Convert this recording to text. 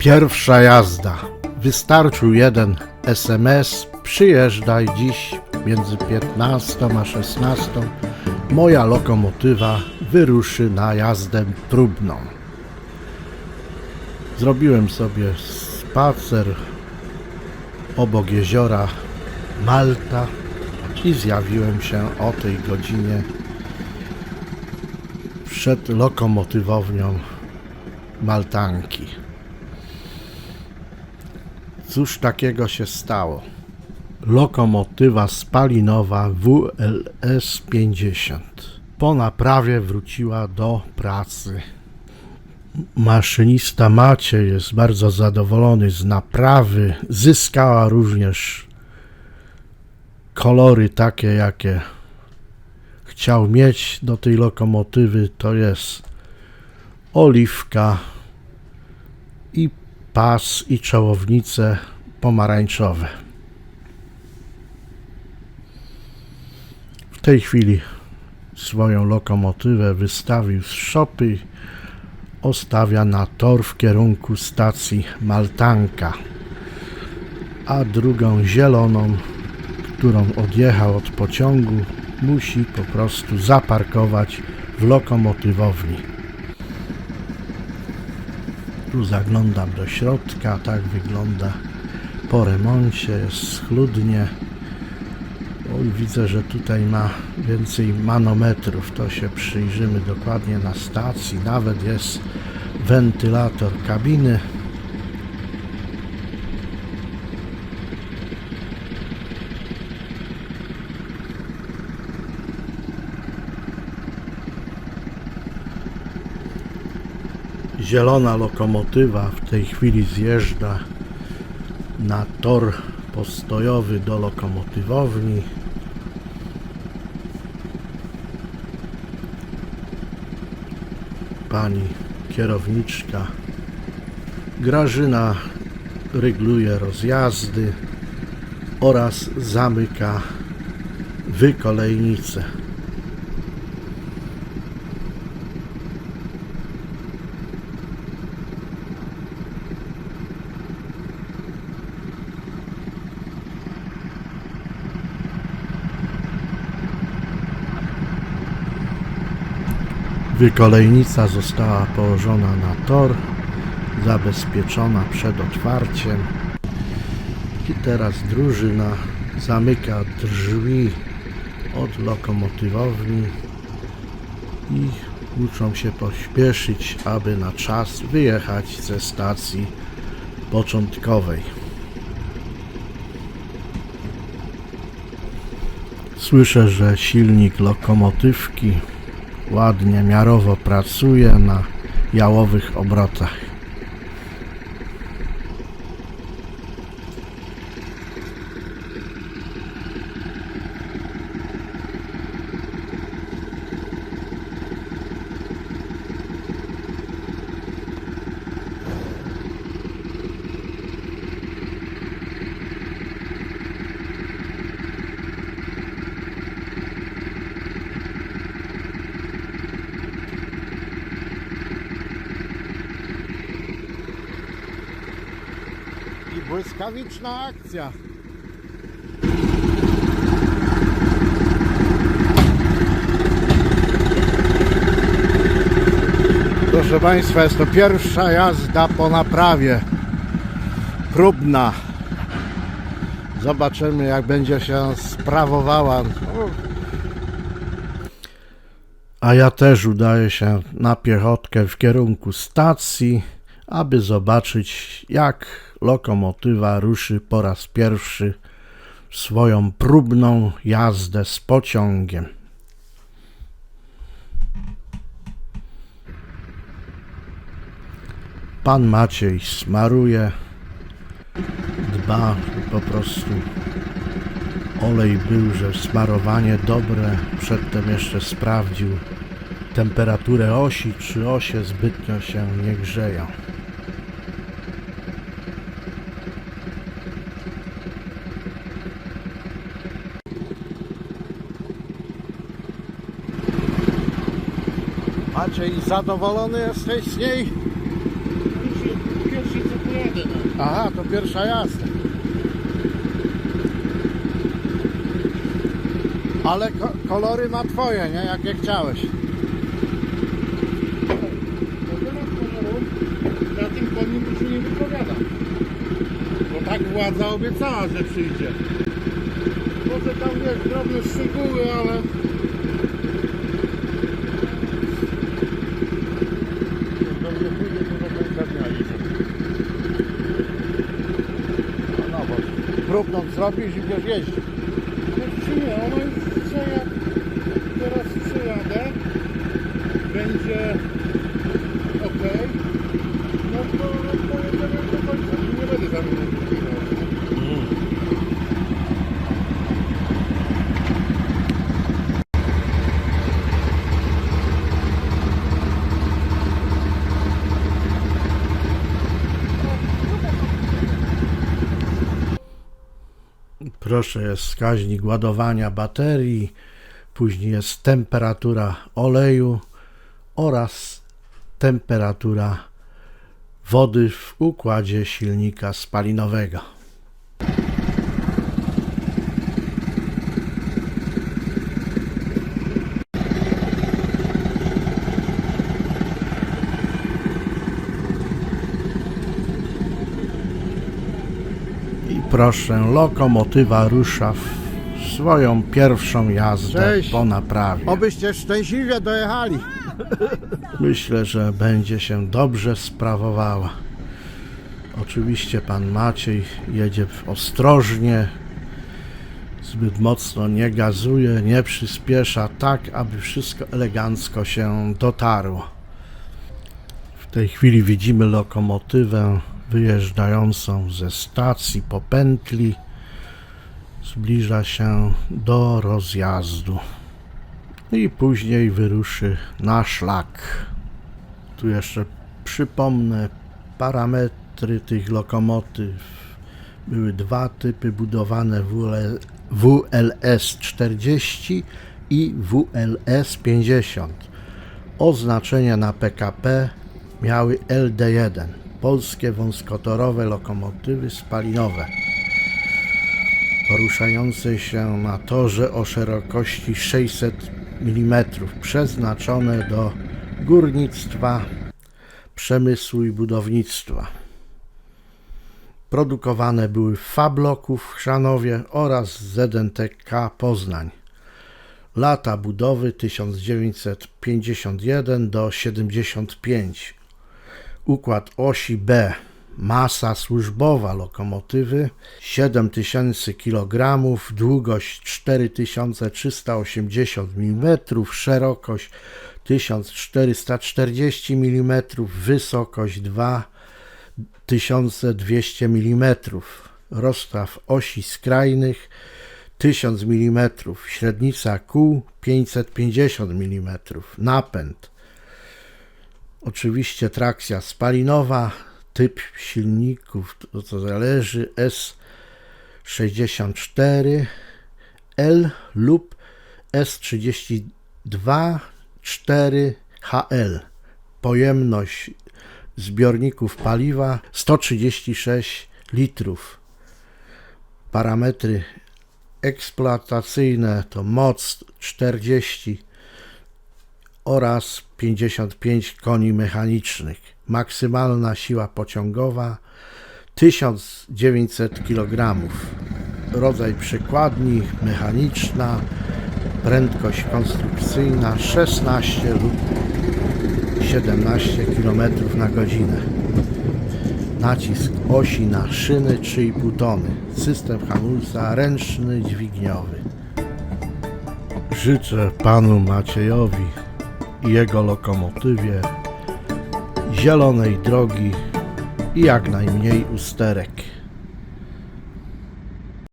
Pierwsza jazda. Wystarczył jeden SMS. Przyjeżdżaj dziś między 15 a 16. Moja lokomotywa wyruszy na jazdę próbną. Zrobiłem sobie spacer obok jeziora Malta i zjawiłem się o tej godzinie przed lokomotywownią Maltanki. Cóż takiego się stało? Lokomotywa spalinowa WLS 50 po naprawie wróciła do pracy. Maszynista Maciej jest bardzo zadowolony z naprawy. Zyskała również kolory takie, jakie chciał mieć do tej lokomotywy. To jest oliwka i pas i czołownice pomarańczowe. W tej chwili swoją lokomotywę wystawił z szopy ostawia na tor w kierunku stacji Maltanka, a drugą zieloną, którą odjechał od pociągu, musi po prostu zaparkować w lokomotywowni. Tu zaglądam do środka, tak wygląda po remoncie, jest schludnie. Oj, widzę, że tutaj ma więcej manometrów. To się przyjrzymy dokładnie na stacji. Nawet jest wentylator kabiny. Zielona lokomotywa w tej chwili zjeżdża na tor postojowy do lokomotywowni. Pani kierowniczka Grażyna rygluje rozjazdy oraz zamyka wykolejnicę. Wykolejnica została położona na tor, zabezpieczona przed otwarciem. I teraz drużyna zamyka drzwi od lokomotywowni i muszą się pośpieszyć, aby na czas wyjechać ze stacji początkowej. Słyszę, że silnik lokomotywki ładnie, miarowo pracuje na jałowych obrotach. I błyskawiczna akcja. Proszę Państwa, jest to pierwsza jazda po naprawie. Próbna. Zobaczymy, jak będzie się sprawowała. A ja też udaję się na piechotkę w kierunku stacji, aby zobaczyć, jak lokomotywa ruszy po raz pierwszy w swoją próbną jazdę z pociągiem. Pan Maciej smaruje, dba po prostu. Olej był, że smarowanie dobre. Przedtem jeszcze sprawdził temperaturę osi, czy osie zbytnio się nie grzeją. Maciej, zadowolony jesteś z niej? Pierwszy, pierwszy co Aha, to pierwsza jazda. Ale ko- kolory ma twoje, nie? Jakie chciałeś. Na tym koniu się nie wypowiada. Bo tak władza obiecała, że przyjdzie. Może tam wiesz, drobne szczegóły, ale... Jak dobrze pójdzie, to do końca dnia idzie. No, bo próbną zrobisz i będziesz jeździć. Czy nie, ona jest, co jak teraz przejadę, będzie Proszę, jest wskaźnik ładowania baterii, później jest temperatura oleju oraz temperatura wody w układzie silnika spalinowego. I proszę, lokomotywa rusza w swoją pierwszą jazdę Cześć. po naprawie. Obyście szczęśliwie dojechali. Myślę, że będzie się dobrze sprawowała. Oczywiście pan Maciej jedzie ostrożnie, zbyt mocno nie gazuje, nie przyspiesza, tak aby wszystko elegancko się dotarło. W tej chwili widzimy lokomotywę wyjeżdżającą ze stacji po pętli. Zbliża się do rozjazdu i później wyruszy na szlak. Tu jeszcze przypomnę parametry tych lokomotyw. Były dwa typy budowane WL WLS 40 i WLS 50. Oznaczenia na PKP miały LD1, polskie wąskotorowe lokomotywy spalinowe poruszające się na torze o szerokości 600 mm, przeznaczone do górnictwa, przemysłu i budownictwa. Produkowane były w Fabloku w Chrzanowie oraz ZNTK Poznań. Lata budowy 1951 do 75. Układ osi B. Masa służbowa lokomotywy 7000 kg, długość 4380 mm, szerokość 1440 mm, wysokość 2200 mm, rozstaw osi skrajnych 1000 mm, średnica kół 550 mm, napęd Oczywiście trakcja spalinowa, typ silników, to co zależy, S64, L lub S32 4HL. Pojemność zbiorników paliwa 136 litrów. Parametry eksploatacyjne to moc 40 oraz 55 koni mechanicznych. Maksymalna siła pociągowa 1900 kg. Rodzaj przykładni mechaniczna, prędkość konstrukcyjna 16 lub 17 km na godzinę. Nacisk osi na szyny 3,5 tony. System hamulca ręczny, dźwigniowy. Życzę panu Maciejowi i jego lokomotywie zielonej drogi i jak najmniej usterek.